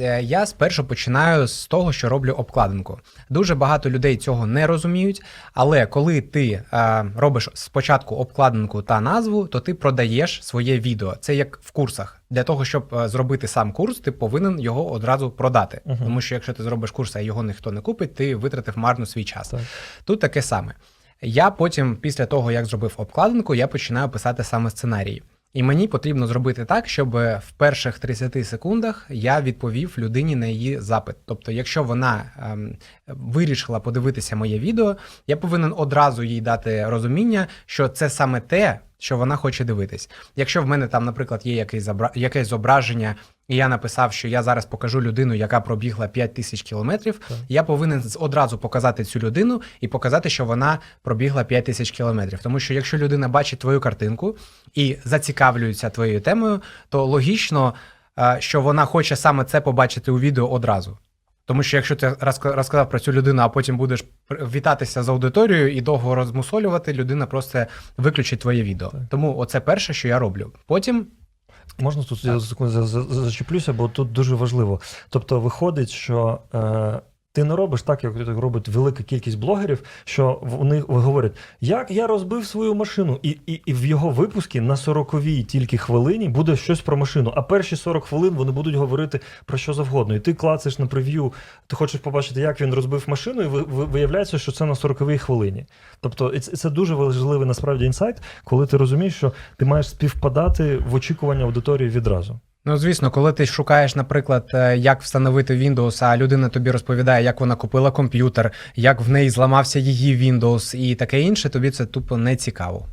Е, Я спершу починаю з того, що роблю обкладинку. Дуже багато людей цього не розуміють, але коли ти е, робиш спочатку обкладинку та назву, то ти продаєш своє відео. Це як в курсах. Для того, щоб е, зробити сам курс, ти повинен його одразу продати. Мгм. Тому що якщо ти зробиш курс, а його ніхто не купить, ти витратив марно свій час. Так. Тут таке саме. Я потім, після того, як зробив обкладинку, я починаю писати саме сценарії. І мені потрібно зробити так, щоб в перших 30 секундах я відповів людині на її запит. Тобто, якщо вона ем, вирішила подивитися моє відео, я повинен одразу їй дати розуміння, що це саме те, що вона хоче дивитись. Якщо в мене там, наприклад, є якесь, зобра... якесь зображення, і я написав, що я зараз покажу людину, яка пробігла 5 тисяч кілометрів, Так. я повинен одразу показати цю людину і показати, що вона пробігла 5 тисяч кілометрів. Тому що якщо людина бачить твою картинку і зацікавлюється твоєю темою, то логічно, е, що вона хоче саме це побачити у відео одразу. Тому що якщо ти розка- розказав про цю людину, а потім будеш вітатися з аудиторією і довго розмусолювати, людина просто виключить твоє відео. Так. Тому оце перше, що я роблю. Потім Можна тут я за- за- зачеплюся, бо тут дуже важливо. Тобто, виходить, що е, ти не робиш так, як робить велика кількість блогерів, що вони говорять, як я розбив свою машину, і, і, і в його випуску на 40-й тільки хвилині буде щось про машину. А перші 40 хвилин вони будуть говорити про що завгодно. І ти клацаєш на прев'ю, ти хочеш побачити, як він розбив машину, і ви- ви- виявляється, що це на 40-й хвилині. Тобто, це дуже важливий насправді інсайт, коли ти розумієш, що ти маєш співпадати в очікування аудиторії відразу. Ну, звісно, коли ти шукаєш, наприклад, е, як встановити Windows, а людина тобі розповідає, як вона купила комп'ютер, як в неї зламався її Windows і таке інше, тобі це тупо не цікаво.